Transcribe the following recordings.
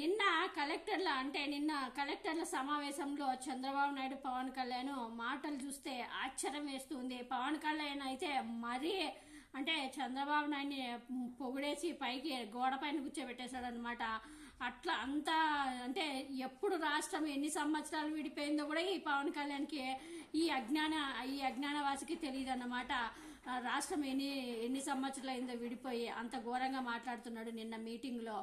నిన్న కలెక్టర్ల అంటే నిన్న కలెక్టర్ల సమావేశంలో చంద్రబాబు నాయుడు పవన్ కళ్యాణ్ మాటలు చూస్తే ఆశ్చర్యం వేస్తుంది. పవన్ కళ్యాణ్ అయితే మరీ అంటే చంద్రబాబు నాయుడిని పొగిడేసి పైకి గోడ పైన కూర్చోబెట్టేశాడు అనమాట అట్లా అంతా అంటే ఎప్పుడు రాష్ట్రం ఎన్ని సంవత్సరాలు విడిపోయిందో కూడా ఈ పవన్ కళ్యాణ్కి ఈ అజ్ఞాన ఈ అజ్ఞానవాసికి తెలియదు అన్నమాట రాష్ట్రం ఎన్ని ఎన్ని సంవత్సరాలు అయిందో విడిపోయి అంత ఘోరంగా మాట్లాడుతున్నాడు నిన్న మీటింగ్లో.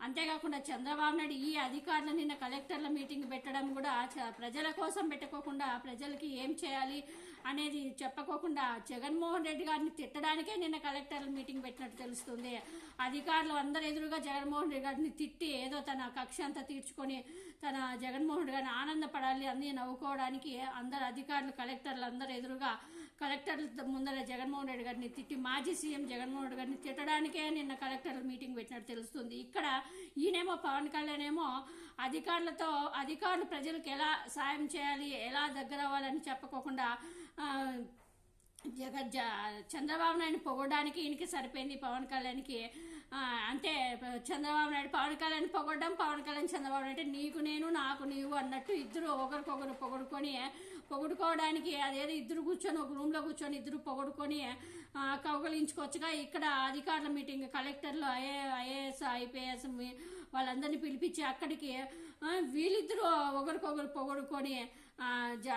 అంతేకాకుండా చంద్రబాబు నాయుడు ఈ అధికారులు నిన్న కలెక్టర్ల మీటింగ్ పెట్టడం కూడా చ- ప్రజల కోసం పెట్టుకోకుండా ప్రజలకి ఏం చేయాలి అనేది చెప్పకోకుండా జగన్మోహన్ రెడ్డి గారిని తిట్టడానికే నిన్న కలెక్టర్ల మీటింగ్ పెట్టినట్టు తెలుస్తుంది. అధికారులు అందరు ఎదురుగా జగన్మోహన్ రెడ్డి గారిని తిట్టి ఏదో తన కక్ష అంతా తీర్చుకొని తన జగన్మోహన్ రెడ్డి గారిని ఆనందపడాలి అన్ని నవ్వుకోవడానికి అందరు అధికారులు కలెక్టర్లు అందరు ఎదురుగా కలెక్టర్ల ముందర జగన్ జగన్మోహన్ రెడ్డి గారిని తిట్టి మాజీ సీఎం జగన్మోహన్ రెడ్డి గారిని తిట్టడానికే నిన్న కలెక్టర్ల మీటింగ్ పెట్టినట్టు తెలుస్తుంది. ఇక్కడ ఈయనేమో పవన్ కళ్యాణ్ ఏమో అధికారులతో అధికారులు ప్రజలకు ఎలా సాయం చేయాలి ఎలా దగ్గర అవ్వాలని చెప్పకోకుండా జగ జ- చంద్రబాబు నాయుడు పొగడానికి ఈయనకి సరిపోయింది పవన్ కళ్యాణ్కి. అంటే చంద్రబాబు నాయుడు పవన్ కళ్యాణ్ పొగడడం పవన్ కళ్యాణ్ చంద్రబాబు నాయుడు అంటే నీకు నేను నాకు నీవు అన్నట్టు ఇద్దరు ఒకరికొకరు పొగడుకొని పొగుడుకోవడానికి అదేదో ఇద్దరు కూర్చొని ఒక రూమ్లో కూర్చొని ఇద్దరు పొగడుకొని కౌగలించుకోవచ్చుగా. ఇక్కడ అధికారుల మీటింగ్ కలెక్టర్లు ఐఏ ఐఏఎస్ ఐపీఎస్ వాళ్ళందరినీ పిలిపించి అక్కడికి వీళ్ళిద్దరూ ఒకరికొకరు పొగడుకొని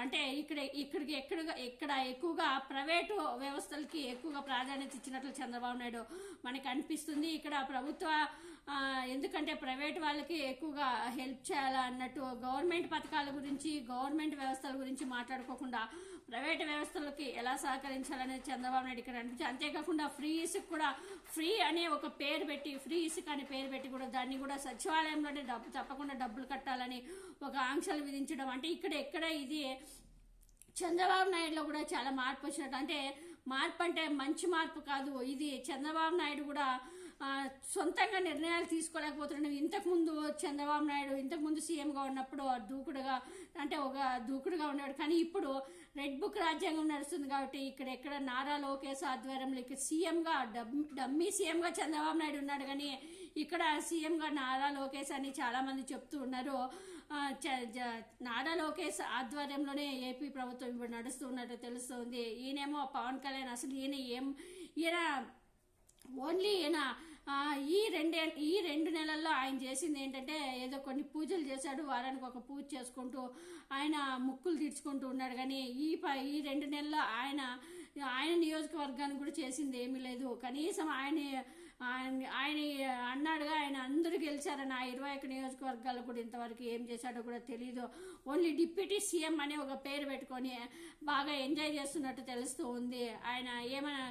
అంటే ఇక్కడ ఇక్కడికి ఎక్కడ ఇక్కడ ఎక్కువగా ప్రైవేటు వ్యవస్థలకి ఎక్కువగా ప్రాధాన్యత ఇచ్చినట్లు చంద్రబాబు నాయుడు మనకి అనిపిస్తుంది. ఇక్కడ ప్రభుత్వ ఎందుకంటే ప్రైవేట్ వాళ్ళకి ఎక్కువగా హెల్ప్ చేయాలా అన్నట్టు గవర్నమెంట్ పథకాల గురించి గవర్నమెంట్ వ్యవస్థల గురించి మాట్లాడుకోకుండా ప్రైవేట్ వ్యవస్థలకి ఎలా సహకరించాలనేది చంద్రబాబు నాయుడు ఇక్కడ అనిపించి అంతేకాకుండా ఫ్రీ ఇసుక్ కూడా ఫ్రీ అనే ఒక పేరు పెట్టి ఫ్రీ ఇసుక్ అనే పేరు పెట్టి కూడా దాన్ని కూడా సచివాలయంలోనే డబ్బు తప్పకుండా డబ్బులు కట్టాలని ఒక ఆంక్షలు విధించడం. అంటే ఇక్కడ ఎక్కడ ఇది. చంద్రబాబు నాయుడులో కూడా చాలా మార్పు వచ్చినట్టు. అంటే మార్పు అంటే మంచి మార్పు కాదు. ఇది చంద్రబాబు నాయుడు కూడా సొంతంగా నిర్ణయాలు తీసుకోలేకపోతున్నాడు. ఇంతకుముందు చంద్రబాబు నాయుడు ఇంతకుముందు సీఎంగా ఉన్నప్పుడు దూకుడుగా అంటే ఒక దూకుడుగా ఉన్నాడు కానీ ఇప్పుడు రెడ్ బుక్ రాజ్యాంగం నడుస్తుంది కాబట్టి ఇక్కడ ఎక్కడ నారా లోకేష్ ఆధ్వర్యంలో ఇక్కడ సీఎంగా డమ్మీ సీఎంగా చంద్రబాబు నాయుడు ఉన్నాడు. కానీ ఇక్కడ సీఎంగా నారా లోకేష్ అని చాలామంది చెప్తూ ఉన్నారు. నారా లోకేష్ ఆధ్వర్యంలోనే ఏపీ ప్రభుత్వం ఇప్పుడు నడుస్తున్నట్టు తెలుస్తుంది. ఈయనేమో పవన్ కళ్యాణ్ అసలు ఈయన ఏం ఈయన ఓన్లీ ఈయన ఈ రెండే ఈ రెండు నెలల్లో ఆయన చేసింది ఏంటంటే ఏదో కొన్ని పూజలు చేశాడు వారానికి ఒక పూజ చేసుకుంటూ ఆయన ముక్కులు తీర్చుకుంటూ ఉన్నాడు. కానీ ఈ ప- ఈ రెండు నెలల్లో ఆయన ఆయన నియోజకవర్గానికి కూడా చేసింది ఏమీ లేదు. కనీసం ఆయన ఆయన ఆయన అన్నాడుగా ఆయన గెలిచారని ఆ ఇరవై ఒక్క నియోజకవర్గాలు కూడా ఇంతవరకు ఏం చేశాడో కూడా తెలియదు ఓన్లీ డిప్యూటీ సీఎం అనే ఒక పేరు పెట్టుకొని బాగా ఎంజాయ్ చేస్తున్నట్టు తెలుస్తూ ఉంది. ఆయన ఏమైనా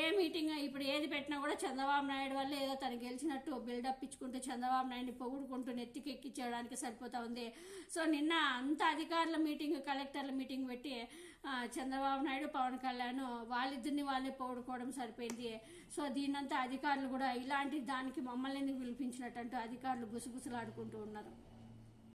ఏ మీటింగ్ ఇప్పుడు ఏది పెట్టినా కూడా చంద్రబాబు నాయుడు వల్ల ఏదో తను గెలిచినట్టు బిల్డప్ ఇచ్చుకుంటూ చంద్రబాబు నాయుడిని పొగుడుకుంటూ నెత్తికెక్కించడానికి సరిపోతా ఉంది. సో నిన్న అంత అధికారుల మీటింగ్ కలెక్టర్ల మీటింగ్ పెట్టి చంద్రబాబు నాయుడు పవన్ కళ్యాణ్ వాళ్ళిద్దరిని వాళ్ళే పొగుడుకోవడం సరిపోయింది. సో దీనంతా అధికారులు కూడా ఇలాంటి దానికి మమ్మల్ని ఎందుకు పిలిపించినట్టు అధికారులు గుసగుసలాడుకుంటూ ఉన్నారు.